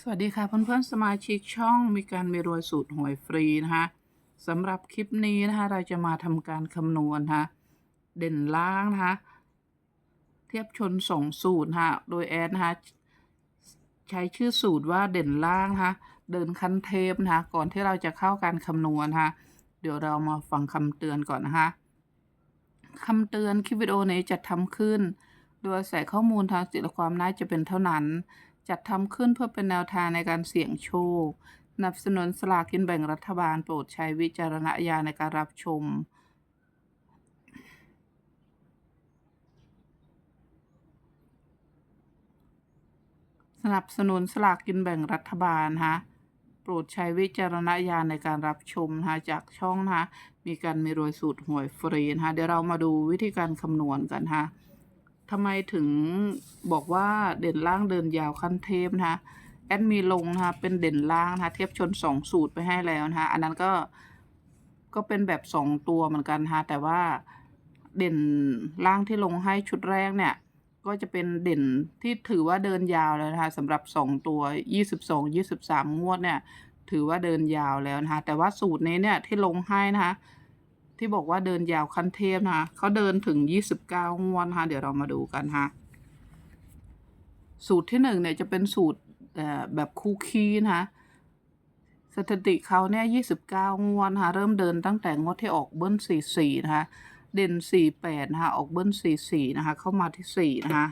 สวัสดีค่ะเพื่อนๆสมาชิกช่องมีการมีรวยสูตรหวยฟรีนะคะสำหรับคลิปนี้นะคะเราจะมาทำการคำนวณนะคะเด่นล่างนะคะเทียบชนสองสูตรนะคะโดยแอดนะคะใช้ชื่อสูตรว่าเด่นล่างนะคะเดินคันเทพนะคะก่อนที่เราจะเข้าการคำนวณนะคะเดี๋ยวเรามาฟังคำเตือนก่อนนะคะคำเตือนคลิปวิดีโอนี้จะทำขึ้น โดยใส่ข้อมูลทางสิทธิความน่าจะเป็นเท่านั้น จัดทำขึ้นเพื่อเป็นแนวทางในการเสี่ยงโชคสนับสนุนสลากกินแบ่งรัฐบาลโปรดใช้วิจารณญาณในการรับชม สนับสนุนสลากกินแบ่งรัฐบาลฮะโปรดใช้วิจารณญาณในการรับชมนะคะจากช่องนะคะมีการมีรวยสูตรหวยฟรีนะคะเดี๋ยวเรามาดูวิธีการคำนวณกันฮะ ทำไมถึงบอกว่าเด่นล่างเดินยาวขั้นเทพนะคะแอดมีลงนะคะเป็นเด่นล่างนะคะเทียบชนสองสูตรไปให้แล้วนะคะอันนั้นก็ก็เป็นแบบสองตัวเหมือนกันนะคะแต่ว่าเด่นล่างที่ลงให้ชุดแรกเนี่ยก็จะเป็นเด่นที่ถือว่าเดินยาวแล้วนะคะสำหรับสองตัวยี่สิบสองยี่สิบสามงวดเนี่ย ถือว่าเดินยาวแล้วนะคะแต่ว่าสูตรนี้เนี่ยที่ลงให้นะคะ ที่บอกว่าเดินยาวขั้นเทพนะคะเขาเดินถึง 29งวดนะคะเดี๋ยวเรามาดูกันนะคะสูตรที่หนึ่งเนี่ยจะเป็นสูตรแบบคูคีนะคะสถิติเขาเนี่ย29งวดนะคะเริ่มเดินตั้งแต่งวดที่ออกเบิ้ล44นะคะเด่น48นะคะออกเบิ้ล44นะคะเข้ามาที่4นะคะ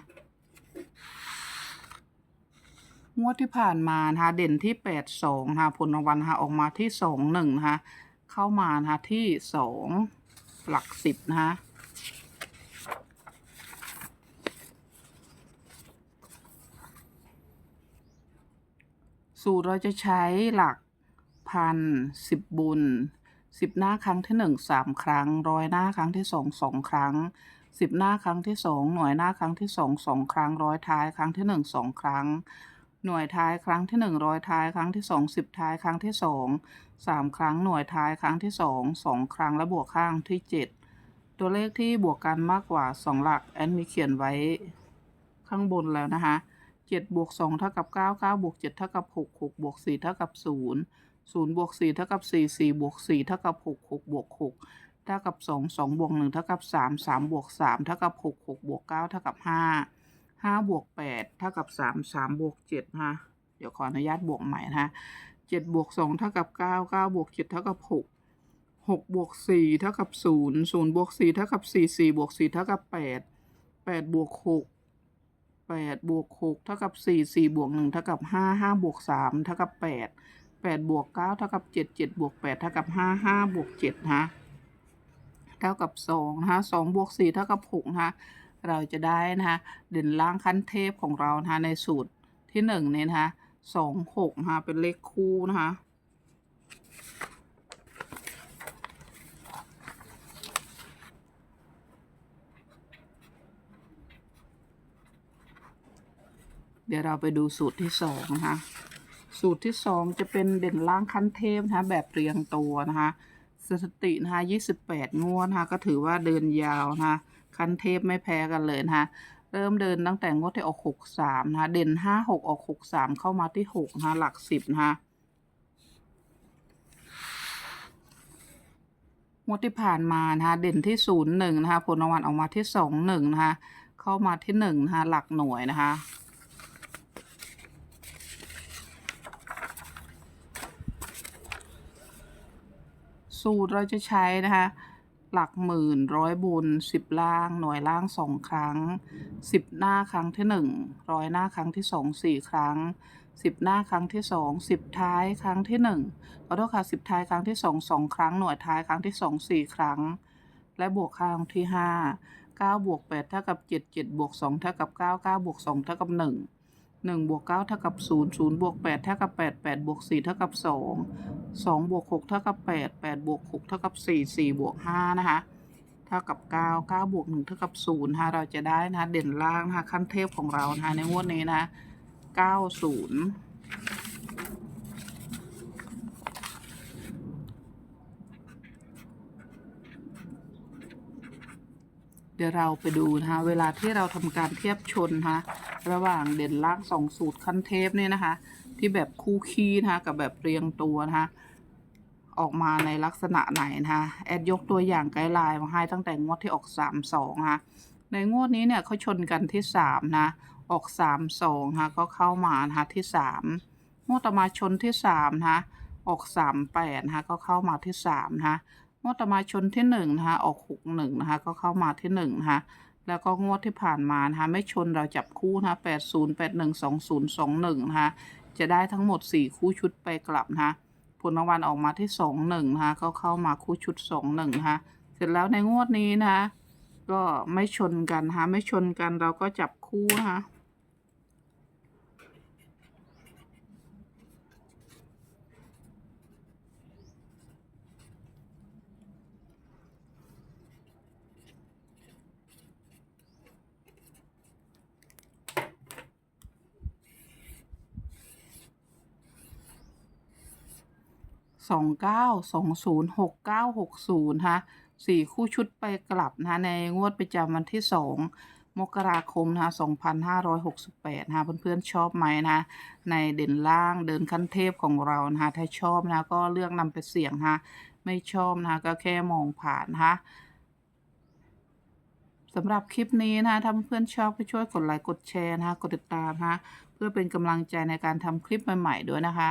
งวดที่ผ่านมานะคะเด่นที่82นะคะผลรางวัลนะคะออกมาที่21นะคะ เข้ามานะคะที่สองหลักสิบนะคะสูตรเราจะใช้หลักพันสิบบุญสิบหน้าครั้งที่หนึ่งสามครั้งร้อยหน้าครั้งที่สองสองครั้งสิบหน้าครั้งที่สองหน่วยหน้าครั้งที่สองสองครั้งร้อยท้ายครั้งที่หนึ่งสองครั้ง หน่วยท้ายครั้งที่หนึ่งร้อยท้ายครั้งที่สองสิบท้ายครั้งที่สองสามครั้งหน่วยท้ายครั้งที่สองสองครั้งและบวกข้างที่เจ็ดตัวเลขที่บวกกันมากกว่าสองหลักแอนมีเขียนไว้ข้างบนแล้วนะคะเจ็ดบวกสองเท่ากับเก้าเก้าบวกเจ็ดเท่ากับหกหกบวกสี่เท่ากับศูนย์ศูนย์บวกสี่เท่ากับสี่สี่บวกสี่เท่ากับหกหกบวกหกเท่ากับสองสองบวกหนึ่งเท่ากับสามสามบวกสามเท่ากับหกหกบวกเก้าเท่ากับห้า ห้าบวกแปดเท่ากับสามสามบวกเจ็ดนะเดี๋ยวขออนุญาตบวกใหม่นะคะเจ็ดบวกสองเท่ากับเก้าเก้าบวกเจ็ดเท่ากับหกหกบวกสี่เท่ากับศูนย์ศูนย์บวกสี่เท่ากับสี่สี่บวกสี่เท่ากับแปดแปดบวกหกแปดบวกหกเท่ากับสี่สี่บวกหนึ่งเท่ากับห้าห้าบวกสามเท่ากับแปดแปดบวกเก้าเท่ากับเจ็ดเจ็ดบวกแปดเท่ากับห้าห้าบวกเจ็ดฮะเท่ากับสองนะคะสองบวกสี่เท่ากับหกนะคะ เราจะได้นะคะเด่นล่างขั้นเทพของเรานะคะในสูตรที่หนึ่งเนี่ยนะคะสองหกนะคะเป็นเลขคู่นะคะเดี๋ยวเราไปดูสูตรที่สองนะคะสูตรที่สองจะเป็นเด่นล่างขั้นเทพนะคะแบบเรียงตัวนะคะสถิตินะคะยี่สิบแปดงวดนะคะก็ถือว่าเดินยาวนะคะ ขั้นเทพไม่แพ้กันเลยนะคะเริ่มเดินตั้งแต่งวดที่ออกหกสามนะคะเด่นห้าหกออกหกสามเข้ามาที่หกนะคะหลักสิบนะคะงวดที่ผ่านมานะคะเด่นที่ศูนย์หนึ่งนะคะผลรางวัลออกมาที่สองหนึ่งนะคะเข้ามาที่หนึ่งนะคะหลักหน่วยนะคะสูตรเราจะใช้นะคะ หลักหมื่นร้อยบุญสิบล่างหน่วยล่างสองครั้งสิบหน้าครั้งที่หนึ่งร้อยหน้าครั้งที่สองสี่ครั้งสิบหน้าครั้งที่สองสิบท้ายครั้งที่หนึ่งขอโทษค่ะสิบท้ายครั้งที่สองสองครั้งหน่วยท้ายครั้งที่สองสี่ครั้ง และบวกครั้งที่ห้าเก้าบวกแปดเท่ากับเจ็ดเจ็ดบวกสองเท่ากับเก้าเก้าบวกสองเท่ากับหนึ่ง 1บวก9เท่ากับ0 0บวก8เท่ากับ8 8บวก4เท่ากับ2 2บวก6เท่ากับ8 8บวก6เท่ากับ4 4บวก5นะคะ เท่ากับ 9 9บวก1เท่ากับ0นะคะเราจะได้นะเด่นล่างนะคะขั้นเทพของเรานะในงวดนี้นะ90 เดี๋ยวเราไปดูนะคะ เวลาที่เราทำการเทียบชนนะคะระหว่างเด่นล่างสองสูตรขั้นเทพเนี่ยนะคะ ที่แบบคู่คีนะคะกับแบบเรียงตัวนะคะออกมาในลักษณะไหนนะคะแอดยกตัวอย่างไกด์ไลน์มาให้ตั้งแต่งวดที่ออก 3 2นะคะในงวดนี้เนี่ยเขาชนกันที่ 3 นะ ออก 3 2นะคะก็เข้ามานะคะที่ 3 งวดต่อมาชนที่ 3 นะคะออก 3 8นะคะก็เข้ามาที่ 3 นะคะ งวดต่อมาชนที่1นะคะออก6 1นะคะก็เข้ามาที่1นะคะแล้วก็งวดที่ผ่านมานะคะไม่ชนเราจับคู่นะคะ80 81 20 21นะคะจะได้ทั้งหมด4คู่ชุดไปกลับนะคะผลรางวัลออกมาที่21นะคะก็เข้ามาคู่ชุด21นะคะเสร็จแล้วในงวดนี้นะคะก็ไม่ชนกันนะคะไม่ชนกันเราก็จับคู่นะคะ สองเก้าสองศูนย์หกเก้าหกศูนย์ฮะสี่คู่ชุดไปกลับนะในงวดประจำวันที่สองมกราคมนะสองพันห้าร้อยหกสิบแปดนะเพื่อนๆชอบไหมนะในเด่นล่างเดินขั้นเทพของเรานะถ้าชอบนะก็เลือกนำไปเสี่ยงนะไม่ชอบนะก็แค่มองผ่านนะสำหรับคลิปนี้นะถ้าเพื่อนชอบก็ช่วยกดไลค์กดแชร์นะคะกดติดตามนะเพื่อเป็นกำลังใจในการทำคลิปใหม่ๆด้วยนะคะ